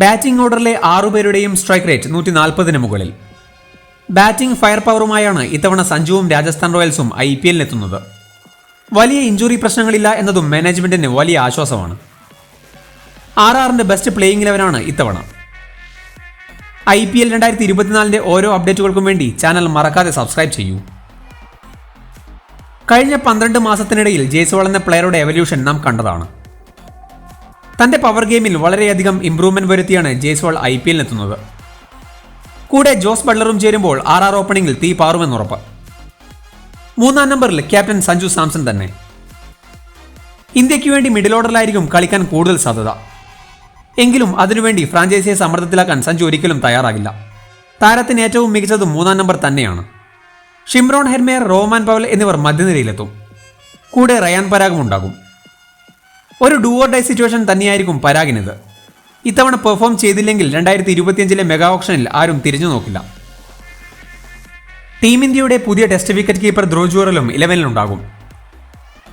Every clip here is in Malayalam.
ബാറ്റിംഗ് ഓർഡറിലെ ആറുപേരുടെയും സ്ട്രൈക്ക് റേറ്റ് നൂറ്റി നാൽപ്പതിന് മുകളിൽ. ബാറ്റിംഗ് ഫയർ പവറുമായാണ് ഇത്തവണ സഞ്ജുവും രാജസ്ഥാൻ റോയൽസും ഐ പി എല്ലിനെത്തുന്നത് വലിയ ഇഞ്ചുറി പ്രശ്നങ്ങളില്ല എന്നതും മാനേജ്മെന്റിന് വലിയ ആശ്വാസമാണ്. ആർ ആറിന്റെ ബെസ്റ്റ് പ്ലേയിങ് ഇലവനാണ് ഇത്തവണ. ഐ പി എൽ രണ്ടായിരത്തി ഇരുപത്തിനാലിന്റെ ഓരോ അപ്ഡേറ്റുകൾക്കും വേണ്ടി ചാനൽ മറക്കാതെ സബ്സ്ക്രൈബ് ചെയ്യൂ. കഴിഞ്ഞ പന്ത്രണ്ട് മാസത്തിനിടയിൽ ജയ്സ്വാൾ എന്ന പ്ലെയറുടെ എവല്യൂഷൻ നാം കണ്ടതാണ്. തന്റെ പവർ ഗെയിമിൽ വളരെയധികം ഇംപ്രൂവ്മെന്റ് വരുത്തിയാണ് ജയ്സ്വാൾ ഐ പി എല്ലിനെത്തുന്നത് കൂടെ ജോസ് ബട്ട്ലറും ചേരുമ്പോൾ ആർ ആർ ഓപ്പണിംഗിൽ തീ പാറുമെന്നുറപ്പ് മൂന്നാം നമ്പറിൽ ക്യാപ്റ്റൻ സഞ്ജു സാംസൺ തന്നെ. ഇന്ത്യയ്ക്ക് വേണ്ടി മിഡിൽ ഓർഡറിലായിരിക്കും കളിക്കാൻ കൂടുതൽ സാധ്യത. എങ്കിലും അതിനുവേണ്ടി ഫ്രാഞ്ചൈസിയെ സമ്മർദ്ദത്തിലാക്കാൻ സഞ്ജു ഒരിക്കലും തയ്യാറാകില്ല. താരത്തിന് ഏറ്റവും മികച്ചത് മൂന്നാം നമ്പർ തന്നെയാണ്. ഷിംറോൺ ഹെർമേർ റോമാൻ പവൽ എന്നിവർ മധ്യനിരയിലെത്തും. കൂടെ റയാൻ പരാഗും ഉണ്ടാകും ഒരു ഡു ഓർ ഡൈ സിറ്റുവേഷൻ തന്നെയായിരിക്കും പരാഗിനത്. ഇത്തവണ പെർഫോം ചെയ്തില്ലെങ്കിൽ രണ്ടായിരത്തി ഇരുപത്തിയഞ്ചിലെ മെഗാ ഓപ്ഷനിൽ ആരും തിരിഞ്ഞു നോക്കില്ല. ടീം ഇന്ത്യയുടെ പുതിയ ടെസ്റ്റ് വിക്കറ്റ് കീപ്പർ ധ്രുവ് ജൂറലും ഇലവനിലുണ്ടാകും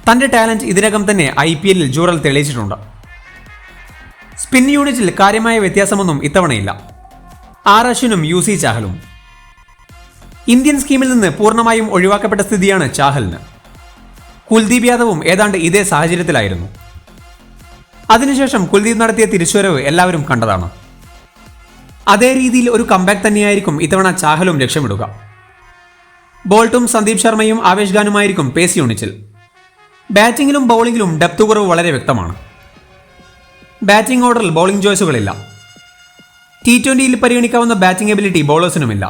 തന്റെ ടാലന്റ് ഇതിനകം തന്നെ ഐ പി എല്ലിൽ ജൂറൽ തെളിയിച്ചിട്ടുണ്ട്. സ്പിൻ യൂണിറ്റിൽ കാര്യമായ വ്യത്യാസമൊന്നും ഇത്തവണയില്ല. ആർ അശ്വിനും യു സി ചാഹലും. ഇന്ത്യൻ സ്കീമിൽ നിന്ന് പൂർണമായും ഒഴിവാക്കപ്പെട്ട സ്ഥിതിയാണ് ചാഹലിന്. കുൽദീപ് യാദവും ഏതാണ്ട് ഇതേ സാഹചര്യത്തിലായിരുന്നു. അതിനുശേഷം കുൽദീപ് നടത്തിയ തിരിച്ചുവരവ് എല്ലാവരും കണ്ടതാണ്. അതേ രീതിയിൽ ഒരു കമ്പാക്ക് തന്നെയായിരിക്കും ഇത്തവണ ചാഹലും ലക്ഷ്യമിടുക. ബോൾട്ടും സന്ദീപ് ശർമ്മയും ആവേശ് ഖാനുമായിരിക്കും പേസ് യൂണിറ്റിൽ ബാറ്റിംഗിലും ബൗളിംഗിലും ഡെപ്ത് കുറവ് വളരെ വ്യക്തമാണ്. ബാറ്റിംഗ് ഓർഡറിൽ ബൗളിംഗ് ചോയ്സുകളില്ല ടി ട്വന്റിയിൽ പരിഗണിക്കാവുന്ന ബാറ്റിംഗ് എബിലിറ്റി ബൗളേഴ്സിനുമില്ല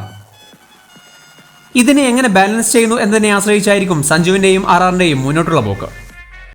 ഇതിനെ എങ്ങനെ ബാലൻസ് ചെയ്യുന്നു എന്നതിനെ ആശ്രയിച്ചായിരിക്കും സഞ്ജുവിന്റെയും ആർ മുന്നോട്ടുള്ള പോക്ക്.